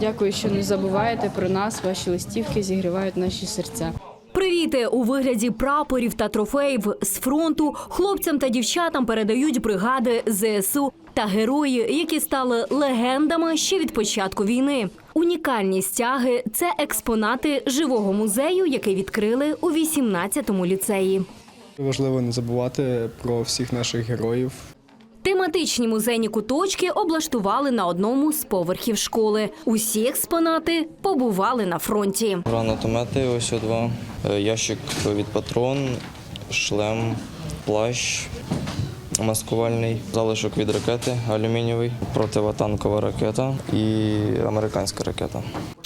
Дякую, що не забуваєте про нас. Ваші листівки зігрівають наші серця. Привіти у вигляді прапорів та трофеїв з фронту хлопцям та дівчатам передають бригади ЗСУ та герої, які стали легендами ще від початку війни. Унікальні стяги це експонати живого музею, який відкрили у 18-му ліцеї. Важливо не забувати про всіх наших героїв. Тематичні музейні куточки облаштували на одному з поверхів школи. Усі експонати побували на фронті. Гранатомети ось два, е, ящик від патрон, шлем, плащ маскувальний, залишок від ракети алюмінієвий, противотанкова ракета і американська ракета.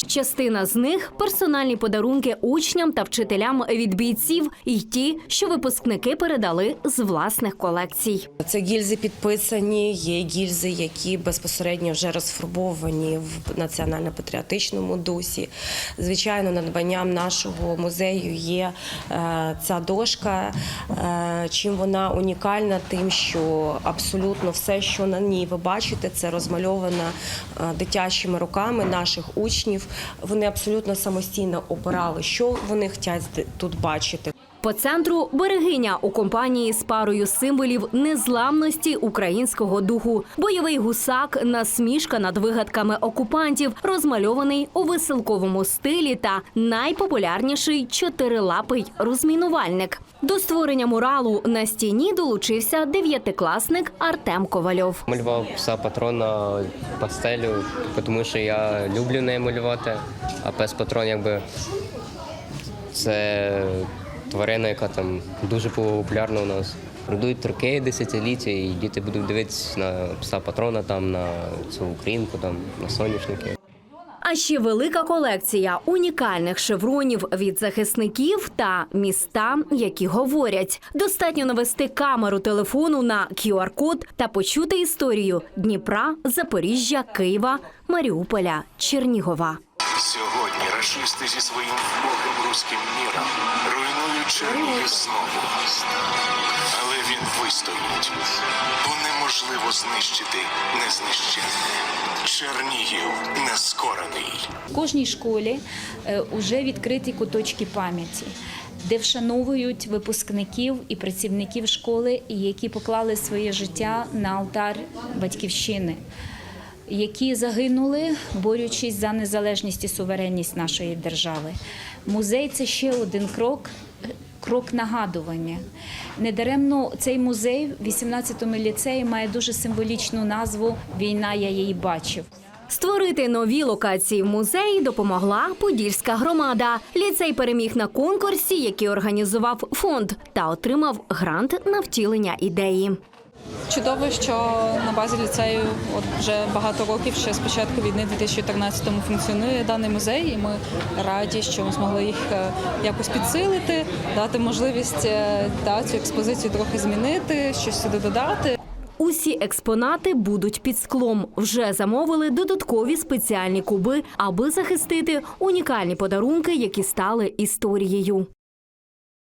Частина з них персональні подарунки учням та вчителям від бійців, і ті, що випускники передали з власних колекцій. Це гільзи підписані, є гільзи, які безпосередньо вже розфарбовані в національно-патріотичному дусі. Звичайно, надбанням нашого музею є е, ця дошка. Е, чим вона унікальна, тим, що абсолютно все, що на ній ви бачите, це розмальовано е, дитячими руками наших учнів. Вони абсолютно самостійно обирали, що вони хочуть тут бачити. По центру берегиня у компанії з парою символів незламності українського духу. Бойовий гусак, насмішка над вигадками окупантів, розмальований у веселковому стилі та найпопулярніший чотирилапий розмінувальник. До створення муралу на стіні долучився дев'ятикласник Артем Ковальов. Малював пса патрона пастелю, тому що я люблю неї малювати. А пес патрон, якби це тварина, яка там дуже популярна у нас. Продують роки десятиліття, і діти будуть дивитися на пса патрона, там на цю українку, там на соняшники. А ще велика колекція унікальних шевронів від захисників та міста, які говорять. Достатньо навести камеру телефону на QR-код та почути історію Дніпра, Запоріжжя, Києва, Маріуполя, Чернігова. Сьогодні рашисти зі своїм вбогим руським міром руйнують Чернігів знову. Але він вистоїть, бо неможливо знищити незнищенне. Чернігів нескорений. В кожній школі вже відкриті куточки пам'яті, де вшановують випускників і працівників школи, які поклали своє життя на алтар батьківщини, які загинули, борючись за незалежність і суверенність нашої держави. Музей це ще один крок. Крок нагадування. Недаремно цей музей в 18-му ліцеї має дуже символічну назву Війна я її бачив. Створити нові локації в музеї допомогла Подільська громада. Ліцей переміг на конкурсі, який організував фонд, та отримав грант на втілення ідеї. Чудово, що на базі ліцею от вже багато років, ще з початку війни 2014-му функціонує даний музей, і ми раді, що ми змогли їх е, якось підсилити, дати можливість е, да, цю експозицію трохи змінити, щось сюди додати. Усі експонати будуть під склом. Вже замовили додаткові спеціальні куби, аби захистити унікальні подарунки, які стали історією.